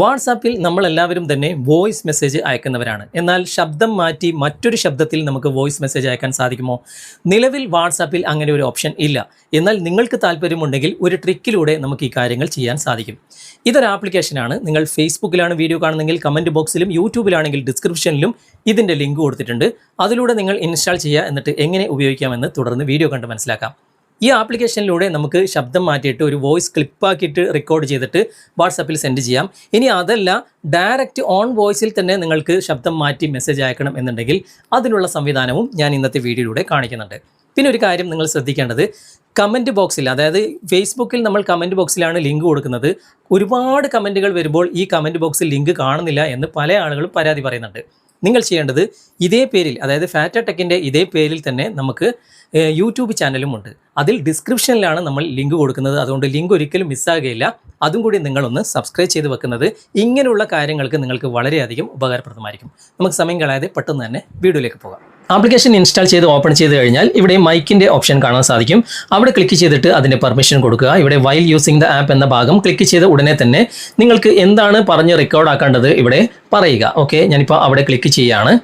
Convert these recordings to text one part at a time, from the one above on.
വാട്സാപ്പിൽ നമ്മളെല്ലാവരും തന്നെ വോയിസ് മെസ്സേജ് അയക്കുന്നവരാണ്. എന്നാൽ ശബ്ദം മാറ്റി മറ്റൊരു ശബ്ദത്തിൽ നമുക്ക് വോയിസ് മെസ്സേജ് അയക്കാൻ സാധിക്കുമോ? നിലവിൽ വാട്സാപ്പിൽ അങ്ങനെ ഒരു ഓപ്ഷൻ ഇല്ല. എന്നാൽ നിങ്ങൾക്ക് താല്പര്യമുണ്ടെങ്കിൽ ഒരു ട്രിക്കിലൂടെ നമുക്ക് ഈ കാര്യങ്ങൾ ചെയ്യാൻ സാധിക്കും. ഇതൊരു ആപ്ലിക്കേഷനാണ്. നിങ്ങൾ ഫേസ്ബുക്കിലാണ് വീഡിയോ കാണുന്നെങ്കിൽ കമന്റ് ബോക്സിലും യൂട്യൂബിലാണെങ്കിൽ ഡിസ്ക്രിപ്ഷനിലും ഇതിന്റെ ലിങ്ക് കൊടുത്തിട്ടുണ്ട്. അതിലൂടെ നിങ്ങൾ ഇൻസ്റ്റാൾ ചെയ്യുക എന്നിട്ട് എങ്ങനെ ഉപയോഗിക്കാമെന്ന് തുടർന്ന് വീഡിയോ കണ്ട് മനസ്സിലാക്കാം. ഈ ആപ്ലിക്കേഷനിലൂടെ നമുക്ക് ശബ്ദം മാറ്റിയിട്ട് ഒരു വോയിസ് ക്ലിപ്പാക്കിയിട്ട് റെക്കോർഡ് ചെയ്തിട്ട് വാട്സാപ്പിൽ സെൻഡ് ചെയ്യാം. ഇനി അതല്ല ഡയറക്റ്റ് ഓൺ വോയിസിൽ തന്നെ നിങ്ങൾക്ക് ശബ്ദം മാറ്റി മെസ്സേജ് അയക്കണം എന്നുണ്ടെങ്കിൽ അതിനുള്ള സംവിധാനവും ഞാൻ ഇന്നത്തെ വീഡിയോയിലൂടെ കാണിക്കുന്നുണ്ട്. പിന്നെ ഒരു കാര്യം നിങ്ങൾ ശ്രദ്ധിക്കേണ്ടത് കമന്റ് ബോക്സിൽ അതായത് ഫേസ്ബുക്കിൽ നമ്മൾ കമന്റ് ബോക്സിലാണ് ലിങ്ക് കൊടുക്കുന്നത്. ഒരുപാട് കമന്റുകൾ വരുമ്പോൾ ഈ കമന്റ് ബോക്സിൽ ലിങ്ക് കാണുന്നില്ല എന്ന് പല ആളുകളും പരാതി പറയുന്നുണ്ട്. നിങ്ങൾ ചെയ്യേണ്ടത് ഇതേ പേരിൽ അതായത് ഫാറ്റ ടെക്കിന്റെ ഇതേ പേരിൽ തന്നെ നമുക്ക് യൂട്യൂബ് ചാനലും ഉണ്ട്. അതിൽ ഡിസ്ക്രിപ്ഷനിലാണ് നമ്മൾ ലിങ്ക് കൊടുക്കുന്നത്. അതുകൊണ്ട് ലിങ്ക് ഒരിക്കലും മിസ്സാകുകയില്ല അതും കൂടി നിങ്ങളൊന്ന് സബ്സ്ക്രൈബ് ചെയ്ത് വെക്കുന്നത് ഇങ്ങനെയുള്ള കാര്യങ്ങൾക്ക് നിങ്ങൾക്ക് വളരെയധികം ഉപകാരപ്രദമായിരിക്കും. നമുക്ക് സമയം കളയാതെ പെട്ടെന്ന് തന്നെ വീഡിയോയിലേക്ക് പോകാം. ആപ്ലിക്കേഷൻ ഇൻസ്റ്റാൾ ചെയ്ത് ഓപ്പൺ ചെയ്ത് കഴിഞ്ഞാൽ ഇവിടെ മൈക്കിന്റെ ഓപ്ഷൻ കാണാൻ സാധിക്കും. അവിടെ ക്ലിക്ക് ചെയ്തിട്ട് അതിന്റെ പെർമിഷൻ കൊടുക്കുക. ഇവിടെ വൈൽ യൂസിങ് ദ ആപ്പ് എന്ന ഭാഗം ക്ലിക്ക് ചെയ്ത് ഉടനെ തന്നെ നിങ്ങൾക്ക് എന്താണ് പറഞ്ഞ് റെക്കോർഡ് ആക്കേണ്ടത് ഇവിടെ പറയുക. ഓക്കെ ഞാനിപ്പോൾ അവിടെ ക്ലിക്ക് ചെയ്യാണ്.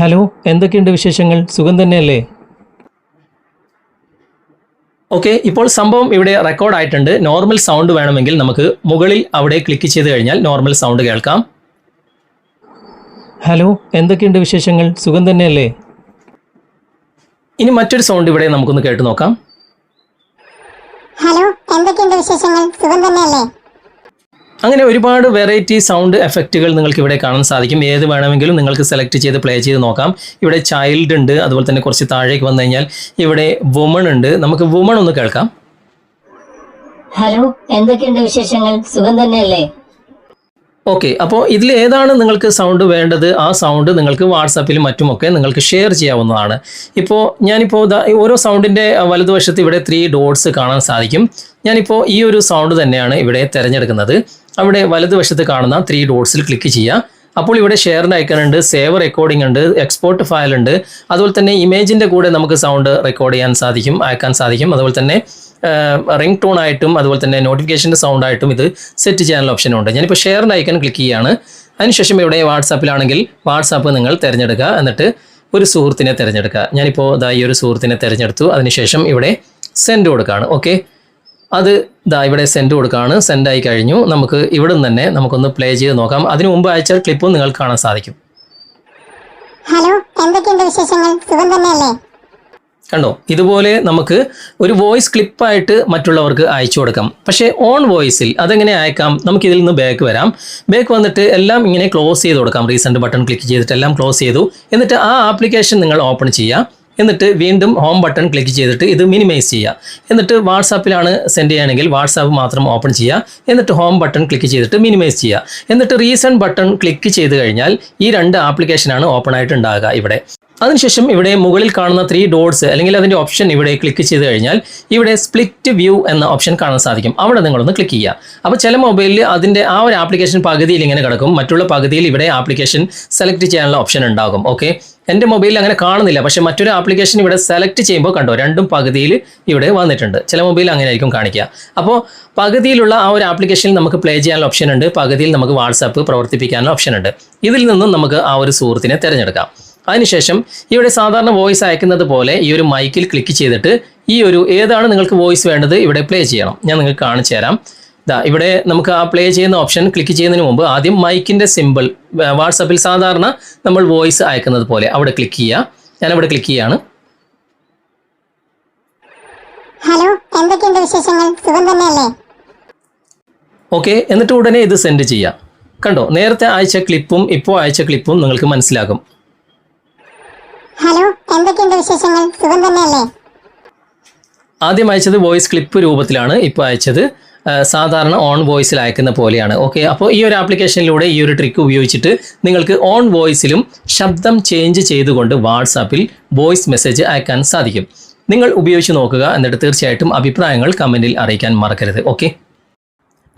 ഹലോ എന്തൊക്കെയുണ്ട് വിശേഷങ്ങൾ? സുഖം തന്നെയല്ലേ? ഓക്കെ ഇപ്പോൾ സംഭവം ഇവിടെ റെക്കോർഡ് ആയിട്ടുണ്ട്. നോർമൽ സൗണ്ട് വേണമെങ്കിൽ നമുക്ക് മുകളിൽ അവിടെ ക്ലിക്ക് ചെയ്ത് കഴിഞ്ഞാൽ നോർമൽ സൗണ്ട് കേൾക്കാം. ഹലോ എന്തൊക്കെയുണ്ട് വിശേഷങ്ങൾ? സുഖം തന്നെയല്ലേ? ഇനി മറ്റൊരു സൗണ്ട് ഇവിടെ നമുക്കൊന്ന് കേട്ട് നോക്കാം. ഹലോ എന്തൊക്കെയുണ്ട് വിശേഷങ്ങൾ? സുഖം തന്നെയല്ലേ? അങ്ങനെ ഒരുപാട് വെറൈറ്റി സൗണ്ട് എഫക്റ്റുകൾ നിങ്ങൾക്ക് ഇവിടെ കാണാൻ സാധിക്കും. ഏത് വേണമെങ്കിലും നിങ്ങൾക്ക് സെലക്ട് ചെയ്ത് പ്ലേ ചെയ്ത് നോക്കാം. ഇവിടെ ചൈൽഡ് ഉണ്ട് അതുപോലെ തന്നെ കുറച്ച് താഴേക്ക് വന്നു കഴിഞ്ഞാൽ ഇവിടെ വുമൺ ഉണ്ട്. നമുക്ക് വുമൺ ഒന്ന് കേൾക്കാം. ഹലോ എന്തൊക്കെയുണ്ട് വിശേഷങ്ങൾ? സുഖം തന്നെയല്ലേ? ഓക്കെ അപ്പോൾ ഇതിൽ ഏതാണ് നിങ്ങൾക്ക് സൗണ്ട് വേണ്ടത്? ആ സൗണ്ട് നിങ്ങൾക്ക് വാട്സാപ്പിലും മറ്റുമൊക്കെ നിങ്ങൾക്ക് ഷെയർ ചെയ്യാവുന്നതാണ്. ഇപ്പോൾ ഞാനിപ്പോൾ ഓരോ സൗണ്ടിന്റെ വലതുവശത്ത് ഇവിടെ ത്രീ ഡോട്ട്സ് കാണാൻ സാധിക്കും. ഞാനിപ്പോൾ ഈ ഒരു സൗണ്ട് തന്നെയാണ് ഇവിടെ തിരഞ്ഞെടുക്കുന്നത്. അവിടെ വലതുവശത്ത് കാണുന്ന ത്രീ ഡോട്ട്സിൽ ക്ലിക്ക് ചെയ്യുക. അപ്പോൾ ഇവിടെ ഷെയറിന്റെ ഐക്കൺ ഉണ്ട് സേവ് റെക്കോർഡിംഗ് ഉണ്ട് എക്സ്പോർട്ട് ഫയൽ ഉണ്ട്. അതുപോലെ തന്നെ ഇമേജിന്റെ കൂടെ നമുക്ക് സൗണ്ട് റെക്കോർഡ് ചെയ്യാൻ സാധിക്കും അയക്കാൻ സാധിക്കും. അതുപോലെ തന്നെ റിംഗ് ടോൺ ആയിട്ടും അതുപോലെ തന്നെ നോട്ടിഫിക്കേഷന്റെ സൗണ്ട് ആയിട്ടും ഇത് സെറ്റ് ചെയ്യാനുള്ള ഓപ്ഷൻ ഉണ്ട്. ഞാനിപ്പോൾ ഷെയറിന്റെ ഐക്കൺ ക്ലിക്ക് ചെയ്യുകയാണ്. അതിനുശേഷം ഇവിടെ വാട്സാപ്പിലാണെങ്കിൽ വാട്സാപ്പ് നിങ്ങൾ തിരഞ്ഞെടുക്കുക. എന്നിട്ട് ഒരു സുഹൃത്തിനെ തിരഞ്ഞെടുക്കുക. ഞാനിപ്പോൾ ഈ ഒരു സുഹൃത്തിനെ തിരഞ്ഞെടുത്തു. അതിനുശേഷം ഇവിടെ സെൻഡ് കൊടുക്കുകയാണ്. ഓക്കെ അത് ദാ ഇവിടെ സെൻഡ് കൊടുക്കുകയാണ് സെൻഡ് ആയി കഴിഞ്ഞു. നമുക്ക് ഇവിടെ നിന്ന് തന്നെ നമുക്കൊന്ന് പ്ലേ ചെയ്ത് നോക്കാം. അതിനു മുമ്പ് അയച്ച ക്ലിപ്പും നിങ്ങൾക്ക് കാണാൻ സാധിക്കും. ഹലോ എന്തൊക്കെയുണ്ട് വിശേഷങ്ങൾ? സുഖം തന്നെയല്ലേ? കണ്ടോ? ഇതുപോലെ നമുക്ക് ഒരു വോയിസ് ക്ലിപ്പായിട്ട് മറ്റുള്ളവർക്ക് അയച്ചു കൊടുക്കാം. പക്ഷേ ഓൺ വോയിസിൽ അതെങ്ങനെ അയക്കാം? നമുക്ക് ഇതിൽ നിന്ന് ബാക്ക് വരാം. ബാക്ക് വന്നിട്ട് എല്ലാം ഇങ്ങനെ ക്ലോസ് ചെയ്ത് കൊടുക്കാം. റീസെന്റ് ബട്ടൺ ക്ലിക്ക് ചെയ്തിട്ട് എല്ലാം ക്ലോസ് ചെയ്തു. എന്നിട്ട് ആ ആപ്ലിക്കേഷൻ നിങ്ങൾ ഓപ്പൺ ചെയ്യുക. എന്നിട്ട് വീണ്ടും ഹോം ബട്ടൺ ക്ലിക്ക് ചെയ്തിട്ട് ഇത് മിനിമൈസ് ചെയ്യുക. എന്നിട്ട് വാട്സാപ്പിലാണ് സെൻഡ് ചെയ്യുകയാണെങ്കിൽ വാട്സാപ്പ് മാത്രം ഓപ്പൺ ചെയ്യുക. എന്നിട്ട് ഹോം ബട്ടൺ ക്ലിക്ക് ചെയ്തിട്ട് മിനിമൈസ് ചെയ്യുക. എന്നിട്ട് റീസെന്റ് ബട്ടൺ ക്ലിക്ക് ചെയ്ത് കഴിഞ്ഞാൽ ഈ രണ്ട് ആപ്ലിക്കേഷനാണ് ഓപ്പൺ ആയിട്ട് ഉണ്ടാകുക ഇവിടെ. അതിനുശേഷം ഇവിടെ മുകളിൽ കാണുന്ന ത്രീ ഡോട്ട്സ് അല്ലെങ്കിൽ അതിന്റെ ഓപ്ഷൻ ഇവിടെ ക്ലിക്ക് ചെയ്ത് കഴിഞ്ഞാൽ ഇവിടെ സ്പ്ലിറ്റ് വ്യൂ എന്ന ഓപ്ഷൻ കാണാൻ സാധിക്കും. അവിടെ നിങ്ങളൊന്ന് ക്ലിക്ക് ചെയ്യുക. അപ്പോൾ ചില മൊബൈലിൽ അതിന്റെ ആ ഒരു ആപ്ലിക്കേഷൻ പകുതിയിൽ ഇങ്ങനെ കിടക്കും. മറ്റുള്ള പകുതിയിൽ ഇവിടെ ആപ്ലിക്കേഷൻ സെലക്ട് ചെയ്യാനുള്ള ഓപ്ഷൻ ഉണ്ടാകും. ഓക്കെ എന്റെ മൊബൈലിൽ അങ്ങനെ കാണുന്നില്ല. പക്ഷേ മറ്റൊരു ആപ്ലിക്കേഷൻ ഇവിടെ സെലക്ട് ചെയ്യുമ്പോൾ കണ്ടോ രണ്ടും പകുതിയിൽ ഇവിടെ വന്നിട്ടുണ്ട്. ചില മൊബൈൽ അങ്ങനെ ആയിരിക്കും കാണിക്കുക. അപ്പോൾ പകുതിയിലുള്ള ആ ഒരു ആപ്ലിക്കേഷനിൽ നമുക്ക് പ്ലേ ചെയ്യാനുള്ള ഓപ്ഷൻ ഉണ്ട്. പകുതിയിൽ നമുക്ക് വാട്സാപ്പ് പ്രവർത്തിപ്പിക്കാനുള്ള ഓപ്ഷൻ ഉണ്ട്. ഇതിൽ നിന്നും നമുക്ക് ആ ഒരു സുഹൃത്തിനെ തിരഞ്ഞെടുക്കാം. അതിനുശേഷം ഇവിടെ സാധാരണ വോയിസ് അയക്കുന്നത് പോലെ ഈ ഒരു മൈക്കിൽ ക്ലിക്ക് ചെയ്തിട്ട് ഈ ഒരു ഏതാണ് നിങ്ങൾക്ക് വോയിസ് വേണ്ടത് ഇവിടെ പ്ലേ ചെയ്യണം. ഞാൻ നിങ്ങൾക്ക് കാണിച്ചു തരാം. ഇവിടെ നമുക്ക് ആ പ്ലേ ചെയ്യുന്ന ഓപ്ഷൻ ക്ലിക്ക് ചെയ്യുന്നതിന് മുമ്പ് ആദ്യം മൈക്കിന്റെ സിമ്പിൾ വാട്സപ്പിൽ സാധാരണ നമ്മൾ വോയിസ് അയക്കുന്നത് പോലെ അവിടെ ക്ലിക്ക് ചെയ്യുക ഞാനവിടെ ക്ലിക്ക് ചെയ്യാണ്. ഹലോ എന്തൊക്കെയുണ്ട് വിശേഷങ്ങൾ? സുഖം തന്നെയല്ലേ? ഓക്കെ എന്നിട്ട് ഉടനെ ഇത് സെൻഡ് ചെയ്യാം. കണ്ടോ നേരത്തെ അയച്ച ക്ലിപ്പും ഇപ്പോൾ അയച്ച ക്ലിപ്പും നിങ്ങൾക്ക് മനസ്സിലാകും. ഹലോ എന്തൊക്കെയുണ്ട് വിശേഷങ്ങൾ? സുഖം തന്നെയല്ലേ? ആദ്യം അയച്ചത് വോയിസ് ക്ലിപ്പ് രൂപത്തിലാണ് ഇപ്പോൾ അയച്ചത് സാധാരണ ഓൺ വോയിസിൽ അയക്കുന്ന പോലെയാണ്. ഓക്കെ അപ്പോൾ ഈ ഒരു ആപ്ലിക്കേഷനിലൂടെ ഈ ഒരു ട്രിക്ക് ഉപയോഗിച്ചിട്ട് നിങ്ങൾക്ക് ഓൺ വോയിസിലും ശബ്ദം ചേഞ്ച് ചെയ്തുകൊണ്ട് വാട്സാപ്പിൽ വോയിസ് മെസ്സേജ് അയക്കാൻ സാധിക്കും. നിങ്ങൾ ഉപയോഗിച്ച് നോക്കുക എന്നിട്ട് തീർച്ചയായിട്ടും അഭിപ്രായങ്ങൾ കമന്റിൽ അറിയിക്കാൻ മറക്കരുത്. ഓക്കെ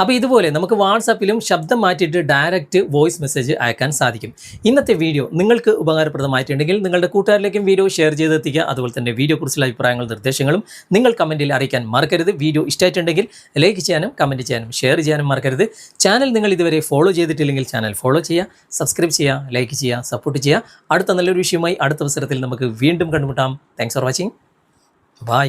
അപ്പോൾ ഇതുപോലെ നമുക്ക് വാട്സാപ്പിലും ശബ്ദം മാറ്റിയിട്ട് ഡയറക്റ്റ് വോയിസ് മെസ്സേജ് അയക്കാൻ സാധിക്കും. ഇന്നത്തെ വീഡിയോ നിങ്ങൾക്ക് ഉപകാരപ്രദമായിട്ടുണ്ടെങ്കിൽ നിങ്ങളുടെ കൂട്ടുകാരിലേക്കും വീഡിയോ ഷെയർ ചെയ്തെത്തിക്കുക. അതുപോലെ തന്നെ വീഡിയോ കുറിച്ചുള്ള അഭിപ്രായങ്ങളും നിർദ്ദേശങ്ങളും നിങ്ങൾ കമന്റിൽ അറിയിക്കാൻ മറക്കരുത്. വീഡിയോ ഇഷ്ടമായിട്ടുണ്ടെങ്കിൽ ലൈക്ക് ചെയ്യാനും കമന്റ് ചെയ്യാനും ഷെയർ ചെയ്യാനും മറക്കരുത്. ചാനൽ നിങ്ങൾ ഇതുവരെ ഫോളോ ചെയ്തിട്ടില്ലെങ്കിൽ ചാനൽ ഫോളോ ചെയ്യുക സബ്സ്ക്രൈബ് ചെയ്യുക ലൈക്ക് ചെയ്യുക സപ്പോർട്ട് ചെയ്യുക. അടുത്ത നല്ലൊരു വിഷയമായി അടുത്ത അവസരത്തിൽ നമുക്ക് വീണ്ടും കണ്ടുമുട്ടാം. Thanks for watching bye